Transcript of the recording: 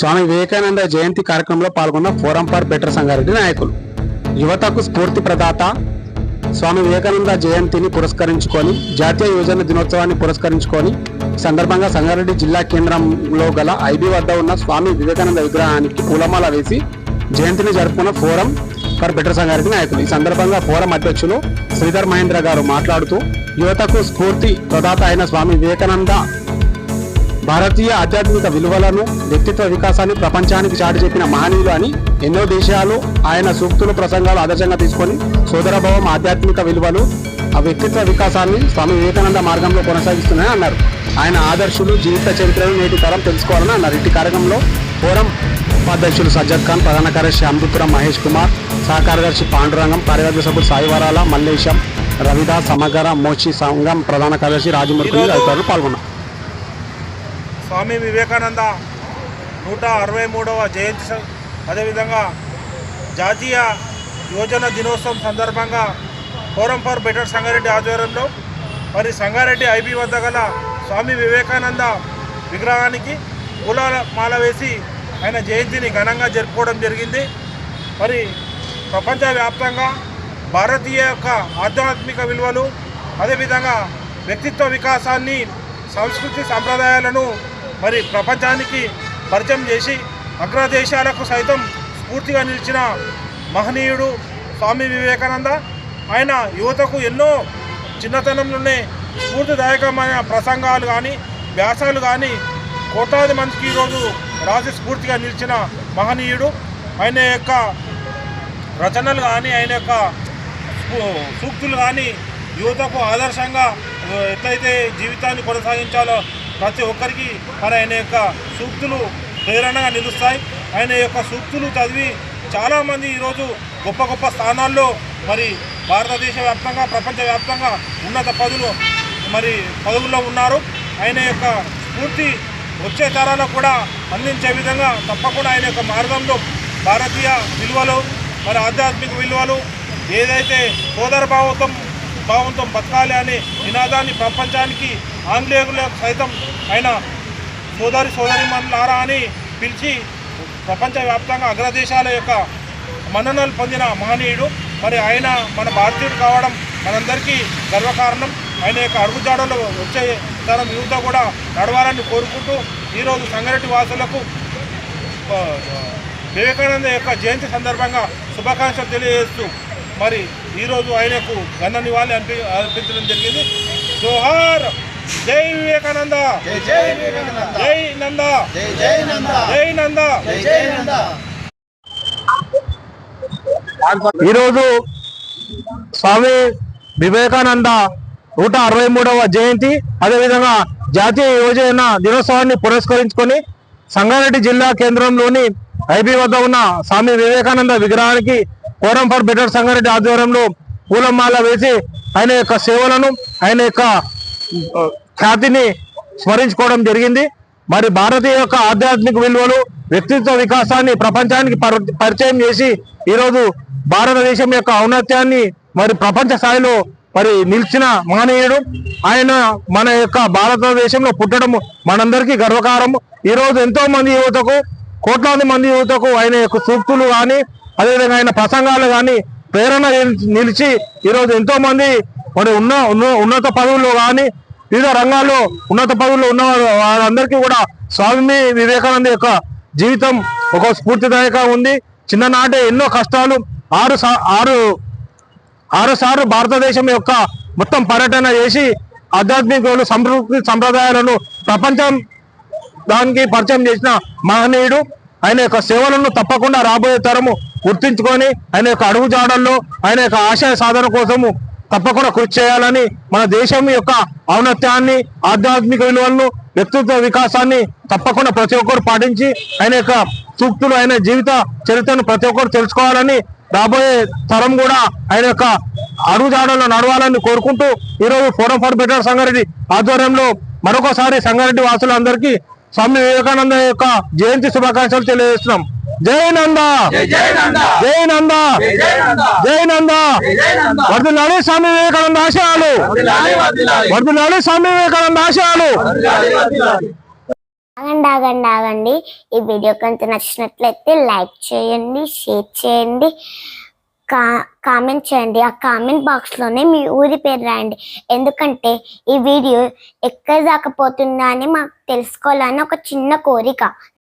స్వామి వివేకానంద జయంతి కార్యక్రమంలో పాల్గొన్న forum for better Sangareddy నాయకులు. యువతకు స్ఫూర్తి ప్రదాత స్వామి వివేకానంద జయంతిని పురస్కరించుకొని జాతీయ యువజన దినోత్సవాన్ని పురస్కరించుకొని సందర్భంగా సంగారెడ్డి జిల్లా కేంద్రంలో గల ఐబీ వద్ద ఉన్న స్వామి వివేకానంద విగ్రహానికి పూలమాల వేసి జయంతిని జరుపుకున్న ఫోరం ఫర్ బెటర్ సంగారెడ్డి నాయకులు. ఈ సందర్భంగా ఫోరం అధ్యక్షులు శ్రీధర్ మహేంద్ర గారు మాట్లాడుతూ యువతకు స్ఫూర్తి ప్రదాత అయిన స్వామి వివేకానంద భారతీయ ఆధ్యాత్మిక విలువలను వ్యక్తిత్వ వికాసాన్ని ప్రపంచానికి చాటి చెప్పిన మహనీయులు అని ఎన్నో దేశాలు ఆయన సూక్తులు ప్రసంగాలు ఆదర్శంగా తీసుకొని సోదరభావం ఆధ్యాత్మిక విలువలు ఆ వ్యక్తిత్వ వికాసాన్ని స్వామి వివేకానంద మార్గంలో కొనసాగిస్తున్నాయని అన్నారు. ఆయన ఆదర్శులు జీవిత చరిత్రను నేటి తరం తెలుసుకోవాలని అన్నారు. ఇటు కార్యక్రమంలో ఫోరం ఉపాధ్యక్షులు సజ్జద్ ఖాన్ ప్రధాన కార్యదర్శి అమృతురం మహేష్ కుమార్ సహకార్యదర్శి పాండురంగం కార్యదర్శి సభ్యులు సాయివరాల మల్లేశం రవిదాస్ సమగర మోచి సంఘం ప్రధాన కార్యదర్శి రాజమూర్తి అధికారులు పాల్గొన్నారు. స్వామి వివేకానంద నూట అరవై మూడవ జయంతి అదేవిధంగా జాతీయ యువజన దినోత్సవం సందర్భంగా ఫోరం ఫర్ బెటర్ సంగారెడ్డి ఆధ్వర్యంలో మరి సంగారెడ్డి ఐబీ వద్ద గల స్వామి వివేకానంద విగ్రహానికి పూల మాల వేసి ఆయన జయంతిని ఘనంగా జరుపుకోవడం జరిగింది. మరి ప్రపంచవ్యాప్తంగా భారతీయ యొక్క ఆధ్యాత్మిక విలువలు అదేవిధంగా వ్యక్తిత్వ వికాసాన్ని సంస్కృతి సంప్రదాయాలను మరి ప్రపంచానికి పరిచయం చేసి అగ్రదేశాలకు సైతం స్ఫూర్తిగా నిలిచిన మహనీయుడు స్వామి వివేకానంద. ఆయన యువతకు ఎన్నో చిన్నతనంలోనే స్ఫూర్తిదాయకమైన ప్రసంగాలు కానీ వ్యాసాలు కానీ కోట్లాది మందికి ఈరోజు రాసి స్ఫూర్తిగా నిలిచిన మహనీయుడు. ఆయన యొక్క రచనలు కానీ ఆయన యొక్క సూక్తులు కానీ యువతకు ఆదర్శంగా ఎట్లయితే జీవితాన్ని కొనసాగించాలో ప్రతి ఒక్కరికి మరి ఆయన యొక్క సూక్తులు ప్రేరణగా నిలుస్తాయి. ఆయన యొక్క సూక్తులు చదివి చాలామంది ఈరోజు గొప్ప గొప్ప స్థానాల్లో మరి భారతదేశ వ్యాప్తంగా ప్రపంచవ్యాప్తంగా ఉన్నత పదులు మరి పదవుల్లో ఉన్నారు. ఆయన యొక్క స్ఫూర్తి వచ్చే తరాలకు కూడా అందించే విధంగా తప్పకుండా ఆయన యొక్క మార్గంలో భారతీయ విలువలు మరి ఆధ్యాత్మిక విలువలు ఏదైతే సోదర భావంతో భావంతో బతకాలి అనే నినాదాన్ని ప్రపంచానికి ఆంగ్లేయులకు సైతం ఆయన సోదరి సోదరి లారా అని పిలిచి ప్రపంచవ్యాప్తంగా అగ్రదేశాల యొక్క మన్ననలు పొందిన మహనీయుడు. మరి ఆయన మన భారతీయుడు కావడం మనందరికీ గర్వకారణం. ఆయన యొక్క అడుగుజాడలో వచ్చే తరం యువత కూడా నడవాలని కోరుకుంటూ ఈరోజు సంగారెడ్డి వాసులకు వివేకానంద యొక్క జయంతి సందర్భంగా శుభాకాంక్షలు తెలియజేస్తూ మరి ఈరోజు ఆయనకు ఘన నివాళి అర్పి అర్పించడం జరిగింది. జోహార్! జై వివేకానంద. జై వివేకానంద. జై నంద. జై జై నంద. జై నంద. జై జై నంద. ఈరోజు స్వామి వివేకానంద నూట అరవై మూడవ జయంతి అదేవిధంగా జాతీయ యువజన దినోత్సవాన్ని పురస్కరించుకొని సంగారెడ్డి జిల్లా కేంద్రంలోని ఐబీ వద్ద ఉన్న స్వామి వివేకానంద విగ్రహానికి ఫోరం ఫర్ బెటర్ సంగారెడ్డి ఆధ్వర్యంలో పూలమాల వేసి ఆయన యొక్క సేవలను ఆయన యొక్క ఖ్యాతిని స్మరించుకోవడం జరిగింది. మరి భారతీయ యొక్క ఆధ్యాత్మిక విలువలు వ్యక్తిత్వ వికాసాన్ని ప్రపంచానికి పరిచయం చేసి ఈరోజు భారతదేశం యొక్క ఔన్నత్యాన్ని మరి ప్రపంచ స్థాయిలో మరి నిలిచిన మహనీయుడు. ఆయన మన యొక్క భారతదేశంలో పుట్టడం మనందరికీ గర్వకారం. ఈ రోజు ఎంతో మంది యువతకు కోట్లాది మంది యువతకు ఆయన యొక్క సూక్తులు కానీ అదేవిధంగా ఆయన ప్రసంగాలు కానీ ప్రేరణ నిల్- నిలిచి ఈరోజు ఎంతో మంది మరి ఉన్న ఉన్న- ఉన్నత పదవుల్లో కానీ వివిధ రంగాల్లో ఉన్నత పదవుల్లో ఉన్న వారందరికీ కూడా స్వామి వివేకానంద యొక్క జీవితం ఒక స్ఫూర్తిదాయకంగా ఉంది. చిన్ననాటే ఎన్నో కష్టాలు ఆరు ఆరు ఆరు సార్లు భారతదేశం యొక్క మొత్తం పర్యటన చేసి ఆధ్యాత్మిక సంస్కృతి సంప్రదాయాలను ప్రపంచం దానికి పరిచయం చేసిన మహనీయుడు ఆయన యొక్క సేవలను తప్పకుండా రాబోయే తరము గుర్తించుకొని ఆయన యొక్క అడుగుజాడల్లో ఆయన యొక్క ఆశయ సాధన కోసము తప్పకుండా కృషి చేయాలని మన దేశం యొక్క ఔన్నత్యాన్ని ఆధ్యాత్మిక విలువలను వ్యక్తిత్వ వికాసాన్ని తప్పకుండా ప్రతి ఒక్కరు పాటించి ఆయన యొక్క సూక్తులు ఆయన జీవిత చరిత్రను ప్రతి ఒక్కరు తెలుసుకోవాలని రాబోయే తరం కూడా ఆయన యొక్క అడుగుజాడల్లో నడవాలని కోరుకుంటూ ఈరోజు ఫోరం ఫర్ బెటర్ సంగారెడ్డి ఆధ్వర్యంలో మరొకసారి సంగారెడ్డి వాసులందరికీ స్వామి వివేకానంద యొక్క జయంతి శుభాకాంక్షలు తెలియజేస్తున్నాం. జై నంద! జై నంద! జై నంద! జై నంద! జై నంద! జై నంద! వర్ధులాలి స్వామి వివేకానంద ఆశయాలు! వర్ధులాలి స్వామి వివేకానంద ఆశయాలు! ఆగండి ఆగండి ఆగండి. ఈ వీడియో కనుక నచ్చినట్లయితే లైక్ చేయండి షేర్ చేయండి. కా కామెంట్ చేయండి. ఆ కామెంట్ బాక్స్లోనే మీ ఊరి పేరు రాయండి. ఎందుకంటే ఈ వీడియో ఎక్కడి దాకా పోతుందా అని మాకు తెలుసుకోవాలని ఒక చిన్న కోరిక.